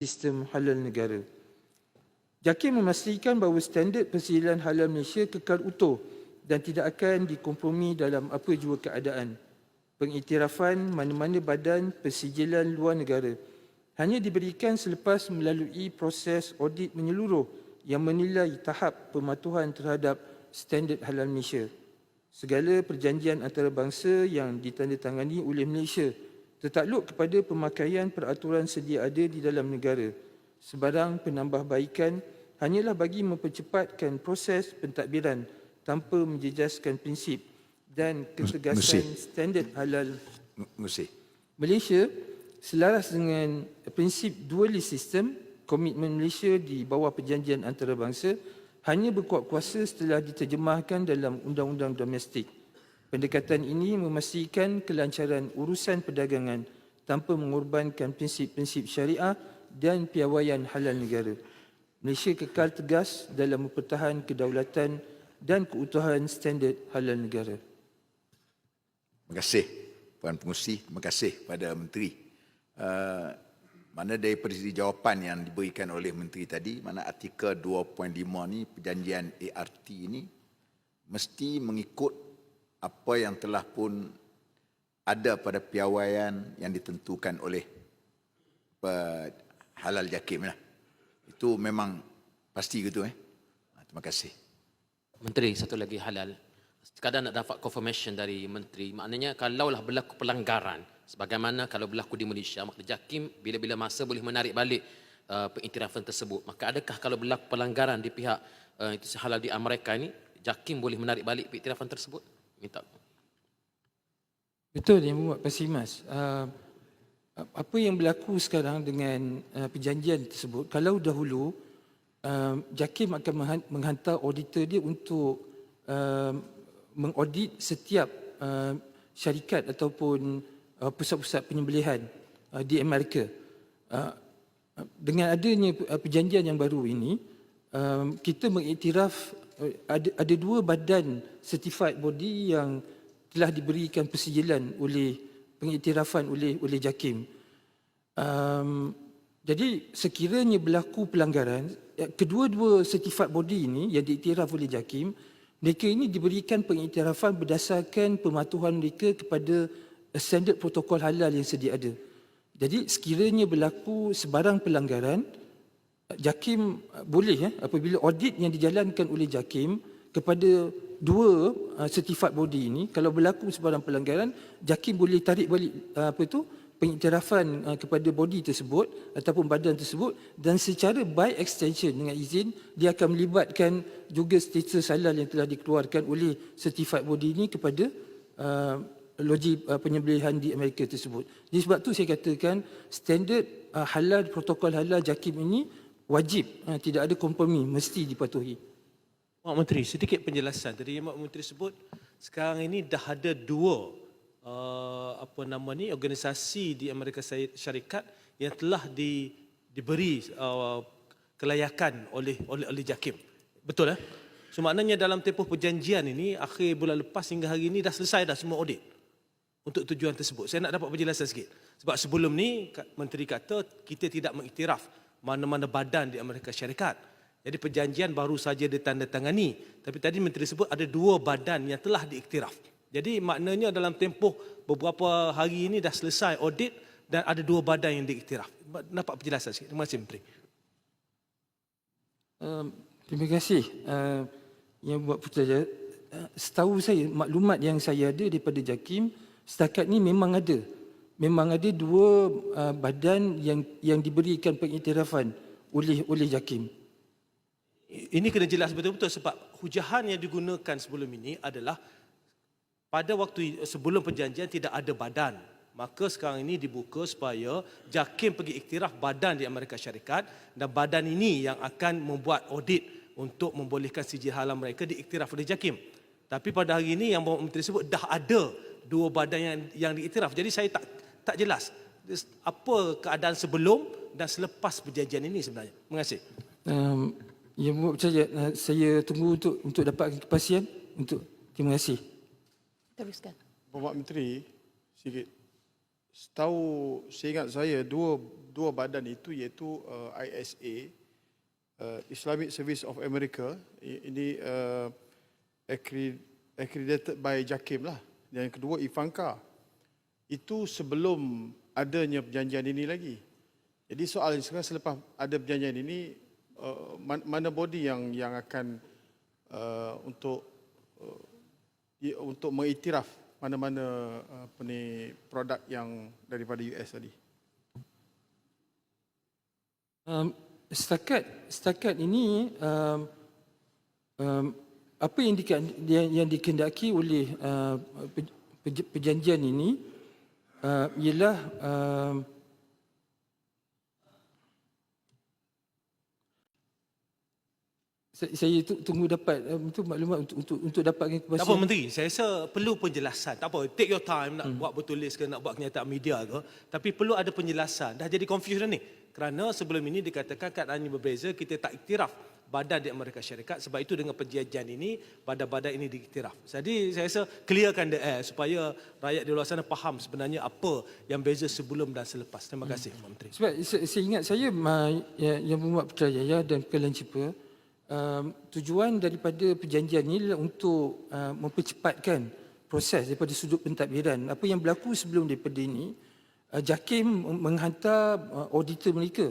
sistem halal negara. JAKIM memastikan bahawa standard persijilan halal Malaysia kekal utuh dan tidak akan dikompromi dalam apa jua keadaan. Pengiktirafan mana-mana badan persijilan luar negara hanya diberikan selepas melalui proses audit menyeluruh yang menilai tahap pematuhan terhadap standard halal Malaysia. Segala perjanjian antarabangsa yang ditandatangani oleh Malaysia tertakluk kepada pemakaian peraturan sedia ada di dalam negara. Sebarang penambahbaikan hanyalah bagi mempercepatkan proses pentadbiran tanpa menjejaskan prinsip dan ketegasan standard halal M- Mesti. Malaysia selaras dengan prinsip dualist system, komitmen Malaysia di bawah perjanjian antarabangsa hanya berkuat kuasa setelah diterjemahkan dalam undang-undang domestik. Pendekatan ini memastikan kelancaran urusan perdagangan tanpa mengorbankan prinsip-prinsip syariah dan piawaian halal negara. Malaysia kekal tegas dalam mempertahan kedaulatan dan keutuhan standard halal negara. Terima kasih Puan Pengurusi, terima kasih pada Menteri. Uh, mana daripada jawapan yang diberikan oleh Menteri tadi, mana artikel 2.5 ni, perjanjian ART ini, mesti mengikut apa yang telah pun ada pada piawaian yang ditentukan oleh halal jakim lah. Itu memang pasti gitu eh. Ha, Terima kasih. Menteri satu lagi halal. Sekadar nak dapat confirmation dari menteri, maknanya kalaulah berlaku pelanggaran, sebagaimana kalau berlaku di Malaysia, maka JAKIM bila-bila masa boleh menarik balik uh, pengiktirafan tersebut. Maka adakah kalau berlaku pelanggaran di pihak uh, itu halal di Amerika ini, JAKIM boleh menarik balik pengiktirafan tersebut? Minta. Betul yang Muhammad Pasimas. Uh, apa yang berlaku sekarang dengan uh, perjanjian tersebut, kalau dahulu uh, JAKIM akan menghan- menghantar auditor dia untuk uh, mengaudit setiap uh, syarikat ataupun uh, pusat-pusat penyembelihan uh, di Amerika. Uh, dengan adanya perjanjian yang baru ini, kita mengiktiraf uh, ada, ada dua badan certified body yang telah diberikan persijilan oleh pengiktirafan oleh oleh JAKIM. Um, jadi sekiranya berlaku pelanggaran, eh, kedua-dua certified body ini yang diiktiraf oleh JAKIM, mereka ini diberikan pengiktirafan berdasarkan pematuhan mereka kepada eh, standard protokol halal yang sedia ada. Jadi sekiranya berlaku sebarang pelanggaran, JAKIM uh, boleh eh, apabila audit yang dijalankan oleh JAKIM kepada dua uh, certified body ini kalau berlaku sebarang pelanggaran JAKIM boleh tarik balik uh, apa itu pengiktirafan uh, kepada body tersebut ataupun badan tersebut dan secara by extension dengan izin dia akan melibatkan juga status halal yang telah dikeluarkan oleh certified body ini kepada uh, loji uh, penyembelihan di Amerika tersebut. Jadi sebab tu saya katakan standard uh, halal protokol halal JAKIM ini wajib uh, tidak ada kompromi mesti dipatuhi. Mak Menteri, sedikit penjelasan. Tadi Mak Menteri sebut, sekarang ini dah ada dua uh, apa nama ni organisasi di Amerika Syarikat yang telah di, diberi uh, kelayakan oleh oleh oleh JAKIM. Betul eh? So maknanya dalam tempoh perjanjian ini akhir bulan lepas hingga hari ini dah selesai dah semua audit untuk tujuan tersebut. Saya nak dapat penjelasan sikit. Sebab sebelum ni menteri kata kita tidak mengiktiraf mana-mana badan di Amerika Syarikat. Jadi perjanjian baru saja ditandatangani. Tapi tadi menteri sebut ada dua badan yang telah diiktiraf. Jadi maknanya dalam tempoh beberapa hari ini dah selesai audit dan ada dua badan yang diiktiraf. Dapat penjelasan sikit. Terima kasih menteri. Uh, terima kasih uh, yang buat putrajaya. Uh, setahu saya maklumat yang saya ada daripada JAKIM setakat ni memang ada. Memang ada dua uh, badan yang yang diberikan pengiktirafan oleh oleh JAKIM. Ini kena jelas betul-betul sebab hujahan yang digunakan sebelum ini adalah pada waktu sebelum perjanjian tidak ada badan. Maka sekarang ini dibuka supaya JAKIM pergi iktiraf badan di Amerika Syarikat dan badan ini yang akan membuat audit untuk membolehkan sijil halal mereka diiktiraf oleh JAKIM. Tapi pada hari ini yang Bapak Menteri sebut dah ada dua badan yang yang diiktiraf. Jadi saya tak tak jelas apa keadaan sebelum dan selepas perjanjian ini sebenarnya. Terima kasih. Um, yang buat putrajaya, uh, saya tunggu untuk untuk dapatkan kepastian untuk terima kasih. Teruskan. Bapak Menteri, sikit. setahu seingat saya dua dua badan itu iaitu uh, ISA uh, Islamic Service of America ini uh, accre- accredited by JAKIM lah dan yang kedua Ivanka itu sebelum adanya perjanjian ini lagi jadi soal sekarang selepas ada perjanjian ini uh, man- mana body yang yang akan uh, untuk uh, untuk mengiktiraf mana-mana apa ni produk yang daripada US tadi. Um, setakat setakat ini um, um, apa yang, di, yang, yang dikendaki oleh uh, pe- pe- perjanjian ini uh, ialah um, saya, saya tu- tunggu dapat um, tu maklumat untuk untuk untuk dapatkan Tak kepastian. apa Menteri, saya rasa perlu penjelasan. Tak apa, take your time nak buat bertulis ke, nak buat kenyataan media ke. Tapi perlu ada penjelasan. Dah jadi confusion ni. Kerana sebelum ini dikatakan keadaan ini berbeza, kita tak iktiraf badan di Amerika Syarikat. Sebab itu dengan perjanjian ini, badan-badan ini diiktiraf. Jadi saya rasa clearkan the air supaya rakyat di luar sana faham sebenarnya apa yang beza sebelum dan selepas. Terima kasih, Pak Menteri. Sebab saya, saya ingat saya ya, yang membuat Putrajaya dan Pelan Cipa um, tujuan daripada perjanjian ini adalah untuk uh, mempercepatkan proses daripada sudut pentadbiran. Apa yang berlaku sebelum daripada ini, uh, JAKIM menghantar uh, auditor mereka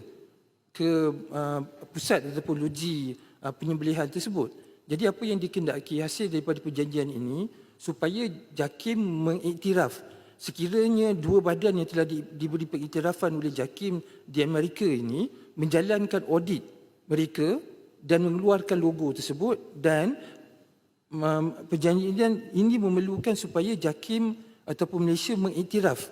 ke uh, pusat ataupun loji uh, penyembelihan tersebut. Jadi apa yang dikendaki hasil daripada perjanjian ini supaya JAKIM mengiktiraf sekiranya dua badan yang telah di, diberi pengiktirafan oleh JAKIM di Amerika ini menjalankan audit mereka dan mengeluarkan logo tersebut dan um, perjanjian ini memerlukan supaya JAKIM ataupun Malaysia mengiktiraf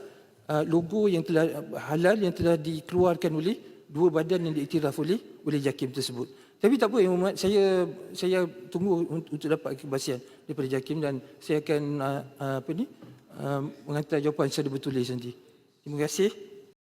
uh, logo yang telah halal yang telah dikeluarkan oleh dua badan yang diiktiraf oleh oleh JAKIM tersebut. Tapi tak apa Muhammad, saya saya tunggu untuk, untuk dapat kepastian daripada JAKIM dan saya akan uh, uh, apa ni uh, menghantar jawapan secara bertulis nanti. Terima kasih.